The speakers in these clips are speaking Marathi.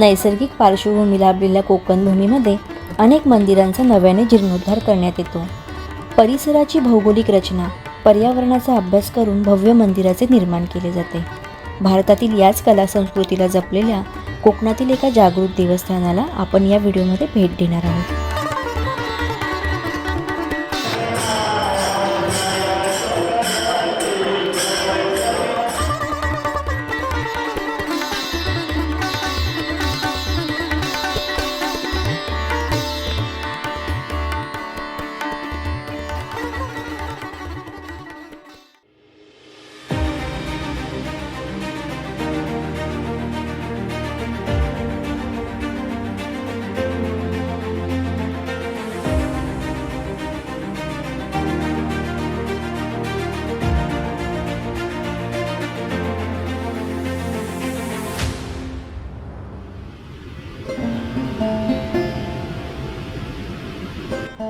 नैसर्गिक पार्श्वभूमी लाभलेल्या कोकण भूमीमध्ये अनेक मंदिरांचा नव्याने जीर्णोद्धार करण्यात येतो. परिसराची भौगोलिक रचना पर्यावरणाचा अभ्यास करून भव्य मंदिराचे निर्माण केले जाते. भारतातील याच कला संस्कृतीला जपलेल्या कोकणातील एका जागृत देवस्थानाला आपण या व्हिडिओमध्ये भेट देणार आहोत.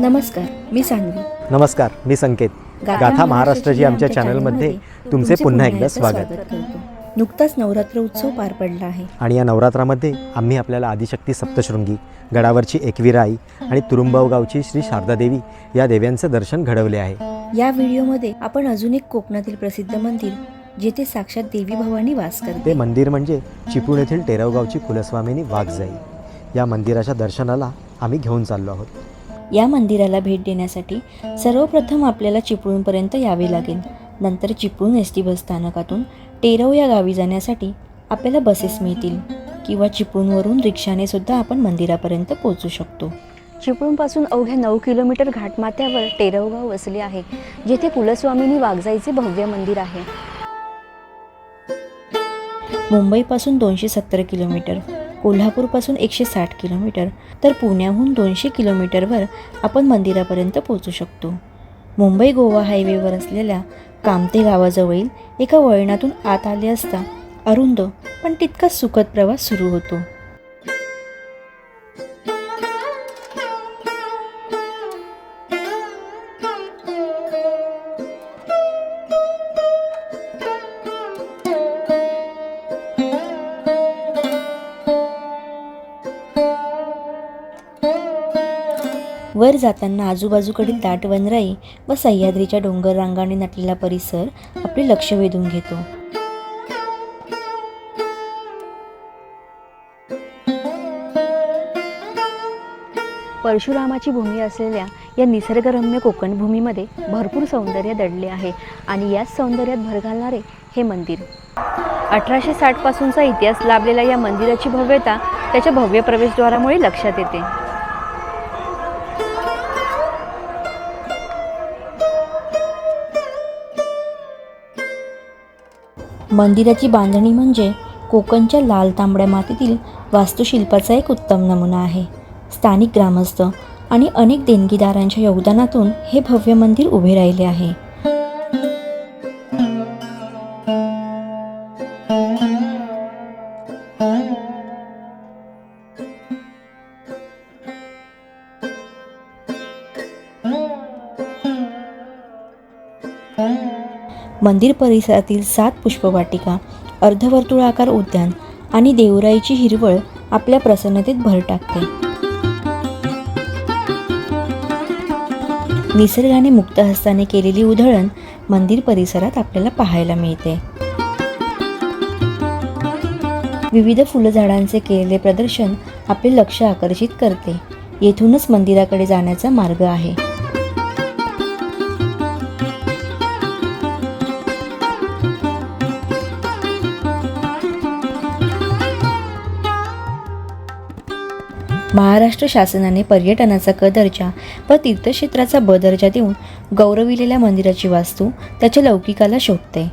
नमस्कार मी सान्वी नमस्कार मी संकेत. गाथा महाराष्ट्रजी आमच्या चॅनलमध्ये तुमचे पुन्हा एकदा स्वागत. करतो. नुकताच नवरात्र उत्सव पार पडला आहे. आणि या नवरात्रामध्ये आम्ही आपल्याला आदिशक्ती सप्तशृंगी गडावरची एकविरा आई आणि तुरुंबाव गावची श्री शारदादेवी या देव्यांचं दर्शन घडवले आहे. या व्हिडिओमध्ये आपण अजून एक कोकणातील प्रसिद्ध मंदिर जेथे साक्षात देवी भवानी वास ते करते मंदिर म्हणजे चिपळूण येथील टेरवगावची कुलस्वामिनी वाघजाई. या मंदिराच्या दर्शनाला आम्ही घेऊन चाललो आहोत. या मंदिराला भेट देण्यासाठी सर्वप्रथम आपल्याला चिपळूणपर्यंत यावे लागेल. नंतर चिपळूण एस टी बस स्थानकातून टेरव या गावी जाण्यासाठी आपल्याला बसेस मिळतील किंवा चिपळूणवरून रिक्षाने सुद्धा आपण मंदिरापर्यंत पोहोचू शकतो. चिपळूणपासून अवघ्या नऊ किलोमीटर घाटमाथ्यावर टेरवगाव वसले आहे जेथे कुलस्वामिनी वाघजाईचे भव्य मंदिर आहे. मुंबईपासून दोनशे सत्तर किलोमीटर कोल्हापूरपासून एकशे साठ किलोमीटर तर पुण्याहून दोनशे किलोमीटरवर आपण मंदिरापर्यंत पोहोचू शकतो. मुंबई गोवा हायवेवर असलेल्या कामते गावाजवळील एका वळणातून आत आले असता अरुंद पण तितकाच सुखद प्रवास सुरू होतो. वर जाताना आजूबाजूकडील दाट वनराई व सह्याद्रीच्या डोंगर रांगाने नटलेला परिसर आपले लक्ष वेधून घेतो. परशुरामाची भूमी असलेल्या या निसर्गरम्य कोकण भूमीमध्ये भरपूर सौंदर्य दडले आहे आणि याच सौंदर्यात भर घालणारे हे मंदिर. अठराशे साठपासूनचा इतिहास लाभलेल्या या मंदिराची भव्यता त्याच्या भव्य प्रवेशद्वारामुळे लक्षात येते. मंदिराची बांधणी म्हणजे कोकणच्या लाल तांबड्या मातीतील वास्तुशिल्पाचा एक उत्तम नमुना आहे. स्थानिक ग्रामस्थ आणि अनेक देणगीदारांच्या योगदानातून हे भव्य मंदिर उभे राहिले आहे. मंदिर परिसरातील सात पुष्पवाटिका अर्धवर्तुळाकार उद्यान आणि देवराईची हिरवळ आपल्या प्रसन्नतेत भर टाकते. निसर्गाने मुक्त हस्ताने केलेली उधळण मंदिर परिसरात आपल्याला पाहायला मिळते. विविध फुलझाडांचे केलेले प्रदर्शन आपले लक्ष आकर्षित करते. येथूनच मंदिराकडे जाण्याचा मार्ग आहे. महाराष्ट्र शासनाने पर्यटनाचा क दर्जा व तीर्थक्षेत्राचा ब दर्जा देऊन गौरविलेल्या मंदिराची वास्तू त्याच्या लौकिकाला शोधते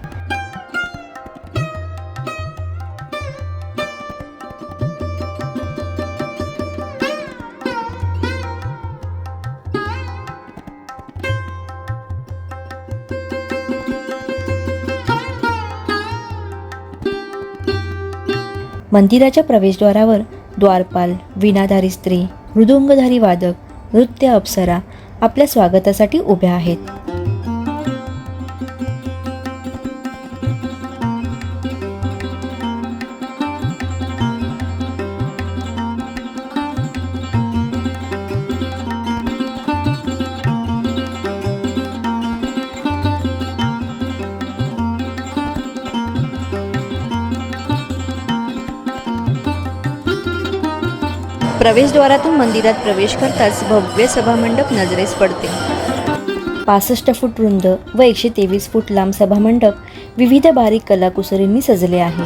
मंदिराच्या प्रवेशद्वारावर द्वारपाल विनाधारी स्त्री मृदुंगधारी वादक नृत्य अप्सरा आपल्या स्वागतासाठी उभ्या आहेत. प्रवेशद्वारातून मंदिरात प्रवेश करताच भव्य सभामंडप नजरेस पडते. पासष्ट फूट रुंद व एकशे तेवीस फूट लांब सभामंडप विविध बारीक कलाकुसरींनी सजले आहे.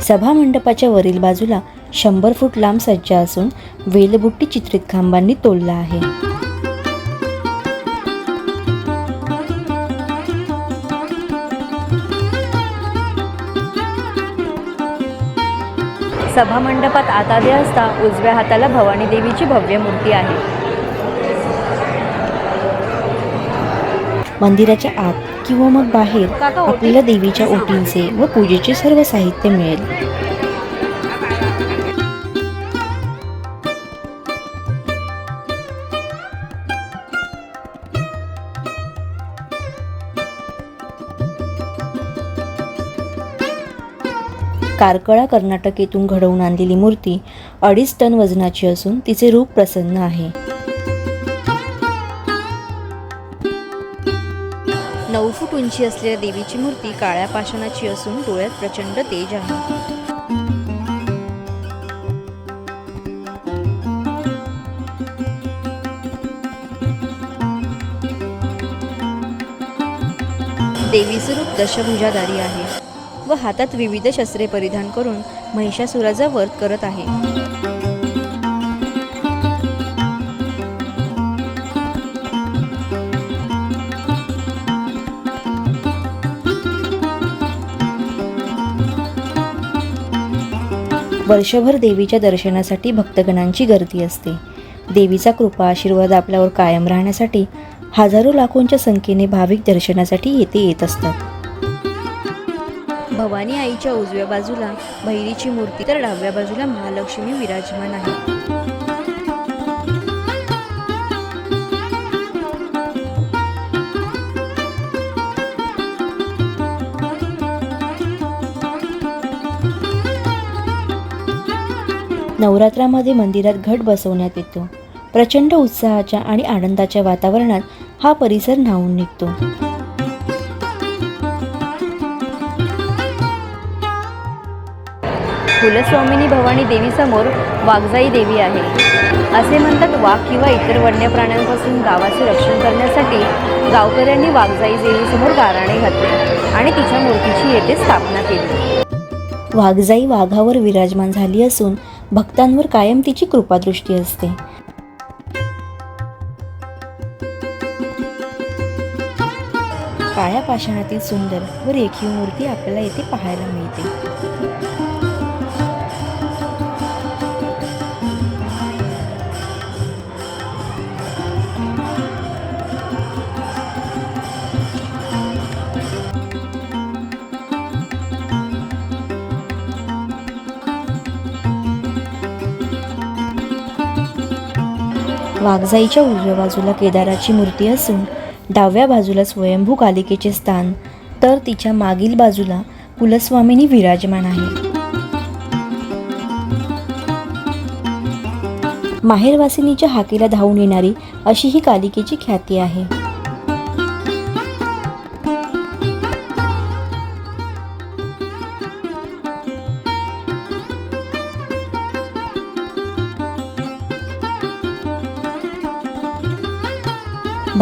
सभामंडपाच्या वरील बाजूला शंभर फूट लांब सज्जा असून वेलबुट्टी चित्रित खांबांनी तोडला आहे. सभामंडपात आत आले असता उजव्या हाताला भवानी देवीची भव्य मूर्ती आहे. मंदिराच्या आत किंवा मग बाहेर आपल्याला देवीच्या ओटींचे व पूजेचे सर्व साहित्य मिळेल. कारकळा कर्नाटकेतून घडवून आणलेली मूर्ती अडीच टन वजनाची असून तिचे रूप प्रसन्न आहे. नऊ फूट उंची असलेल्या देवीची मूर्ती काळ्या पाषाणाची असून डोळ्यात प्रचंड तेज आहे. देवीचं रूप दशभुजाधारी आहे. व हातात विविध शस्त्रे परिधान करून महिषासुराचा वध करत आहे. वर्षभर देवीच्या दर्शनासाठी भक्तगणांची गर्दी असते. देवीचा कृपा आशीर्वाद आपल्यावर कायम राहण्यासाठी हजारो लाखोंच्या संख्येने भाविक दर्शनासाठी येथे येत असतात. भवानी आईच्या उजव्या बाजूला भैरीची मूर्ती तर डाव्या बाजूला महालक्ष्मी विराजमान आहे. नवरात्रामध्ये मंदिरात घट बसवण्यात येतो. प्रचंड उत्साहाच्या आणि आनंदाच्या वातावरणात हा परिसर न्हावून निघतो. कुलस्वामिनी भवानी देवीसमोर वाघजाई देवी आहे. असे म्हणतात वाघ किंवा इतर वन्य प्राण्यांपासून गावाचे रक्षण करण्यासाठी गावकऱ्यांनी वाघजाई देवीसमोर गाराणे घातले आणि तिच्या मूर्तीची येथे स्थापना केली. वाघजाई वाघावर विराजमान झाली असून भक्तांवर कायम तिची कृपादृष्टी असते. काळ्या पाषाणातील सुंदर व रेखीव मूर्ती आपल्याला येथे पाहायला मिळते. वाघजाईच्या उजव्या बाजूला केदाराची मूर्ती असून डाव्या बाजूला स्वयंभू कालिकेचे स्थान तर तिच्या मागील बाजूला कुलस्वामिनी विराजमान आहे. माहेरवासिनीच्या हाकेला धावून येणारी अशी ही कालिकेची ख्याती आहे.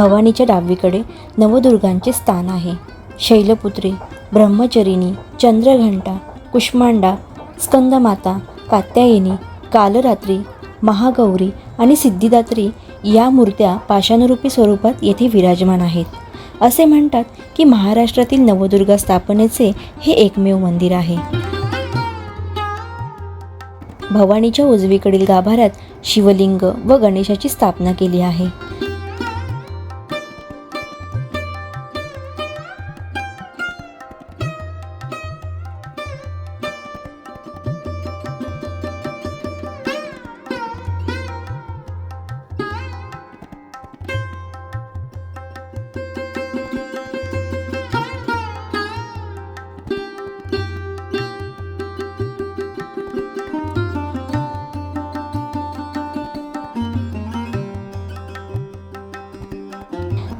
भवानीच्या डावीकडे नवदुर्गांचे स्थान आहे. शैलपुत्री ब्रह्मचरिणी चंद्रघंटा कुष्मांडा स्कंदमाता कात्यायनी कालरात्री महागौरी आणि सिद्धिदात्री या मूर्त्या पाषाणरूपी स्वरूपात येथे विराजमान आहेत. असे म्हणतात की महाराष्ट्रातील नवदुर्गा स्थापनेचे हे एकमेव मंदिर आहे. भवानीच्या उजवीकडील गाभाऱ्यात शिवलिंग व गणेशाची स्थापना केली आहे.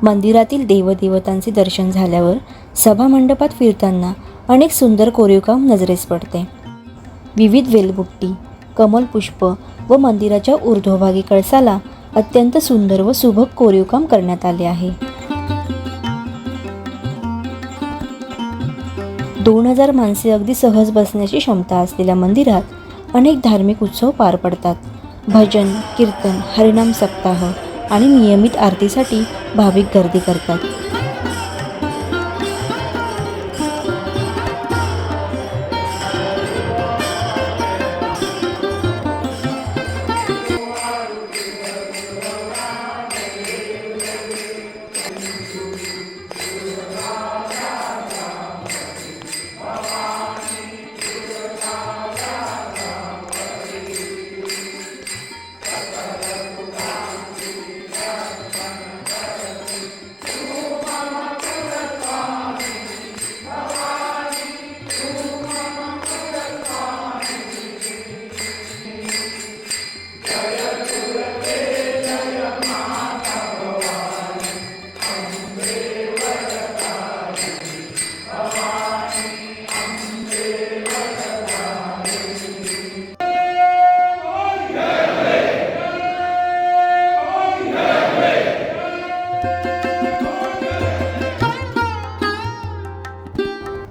मंदिरातील देवदेवतांचे दर्शन झाल्यावर सभामंडपात फिरताना अनेक सुंदर कोरीवकाम नजरेस पडते. विविध वेलबुट्टी कमलपुष्प व मंदिराच्या ऊर्ध्वभागी कळसाला अत्यंत सुंदर व सुबक कोरीवकाम करण्यात आले आहे. दोन हजार माणसे अगदी सहज बसण्याची क्षमता असलेल्या मंदिरात अनेक धार्मिक उत्सव पार पडतात. भजन कीर्तन हरिनाम सप्ताह आणि नियमित आरतीसाठी भाविक गर्दी करतात.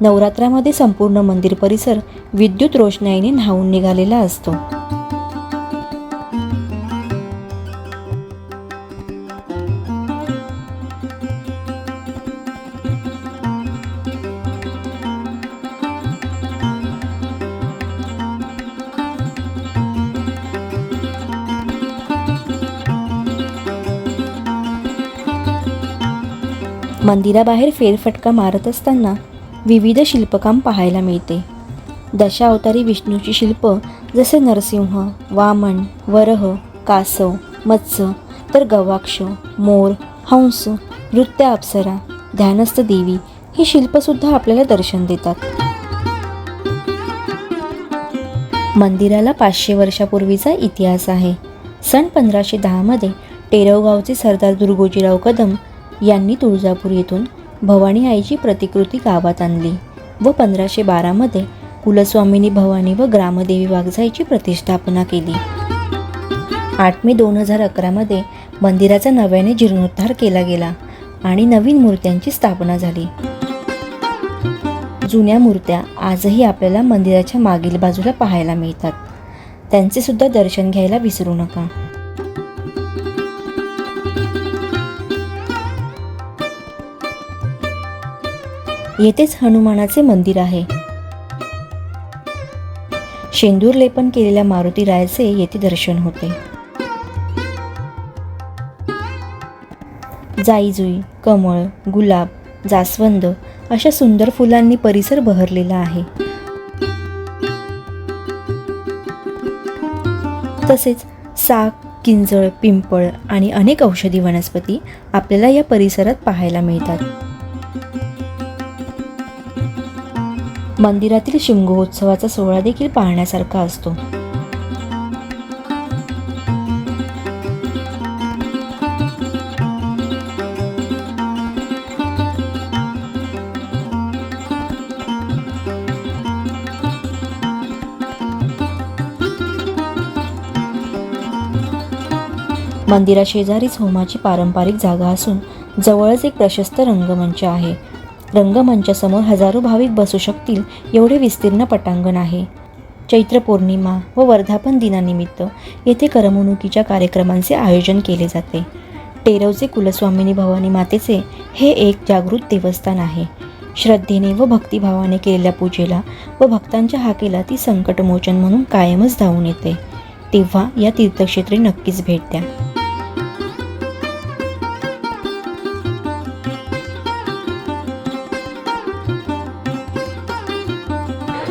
नवरात्रामध्ये संपूर्ण मंदिर परिसर विद्युत रोषणाईने न्हावून निघालेला असतो. मंदिराबाहेर फेरफटका मारत असताना विविध शिल्पकाम पाहायला मिळते. दशावतारी विष्णूची शिल्प जसे नरसिंह वामन वरह कासव मत्स्य तर गवाक्ष मोर हंस नृत्य अप्सरा ध्यानस्थ देवी ही शिल्पसुद्धा आपल्याला दर्शन देतात. मंदिराला पाचशे वर्षापूर्वीचा इतिहास आहे. सन पंधराशे दहामध्ये टेरवगावचे सरदार दुर्गोजीराव कदम यांनी तुळजापूर येथून भवानी आईची प्रतिकृती गावात आणली व पंधराशे बारामध्ये कुलस्वामिनी भवानी व ग्रामदेवी वाघजाईची प्रतिष्ठापना केली. आठ मे दोन हजार अकरामध्ये मंदिराचा नव्याने जीर्णोद्धार केला गेला आणि नवीन मूर्त्यांची स्थापना झाली. जुन्या मूर्त्या आजही आपल्याला मंदिराच्या मागील बाजूला पाहायला मिळतात. त्यांचे सुद्धा दर्शन घ्यायला विसरू नका. येथेच हनुमानाचे मंदिर आहे. शेंदूर लेपन केलेल्या मारुती रायाचे येथे दर्शन होते. जाईजुई कमळ गुलाब जास्वंद अशा सुंदर फुलांनी परिसर बहरलेला आहे. तसेच साग किंजळ पिंपळ आणि अनेक औषधी वनस्पती आपल्याला या परिसरात पाहायला मिळतात. मंदिरातील शिमगोत्सवाचा सोहळा देखील पाहण्यासारखा असतो. मंदिराशेजारीच होमाची पारंपरिक जागा असून जवळच एक प्रशस्त रंगमंच आहे. रंगमंचासमोर हजारो भाविक बसू शकतील एवढे विस्तीर्ण पटांगण आहे. चैत्र पौर्णिमा व वर्धापन दिनानिमित्त येथे करमणुकीच्या कार्यक्रमांचे आयोजन केले जाते. टेरवचे कुलस्वामिनी भवानी मातेचे हे एक जागृत देवस्थान आहे. श्रद्धेने व भक्तिभावाने केलेल्या पूजेला व भक्तांच्या हाकेला ती संकटमोचन म्हणून कायमच धावून येते. तेव्हा या तीर्थक्षेत्री नक्कीच भेट द्या.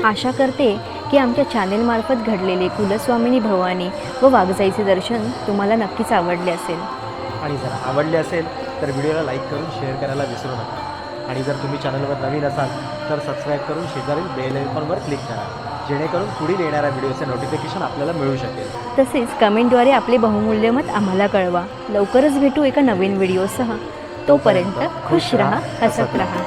आशा करते की आमच्या चॅनेलमार्फत घडलेले कुलस्वामिनी भवानी व वाघजाईचे दर्शन तुम्हाला नक्कीच आवडले असेल. आणि जर आवडले असेल तर व्हिडिओला लाईक करून शेअर करायला विसरू नका. आणि जर तुम्ही चॅनलवर नवीन असाल तर सबस्क्राईब करून शेजारील बेल आयकॉनवर क्लिक करा. जेणेकरून पुढील येणाऱ्या व्हिडिओचे नोटिफिकेशन आपल्याला मिळू शकेल. तसेच कमेंटद्वारे आपले बहुमूल्य मत आम्हाला कळवा. लवकरच भेटू एका नवीन व्हिडिओसह. तोपर्यंत खुश रहा हसत रहा.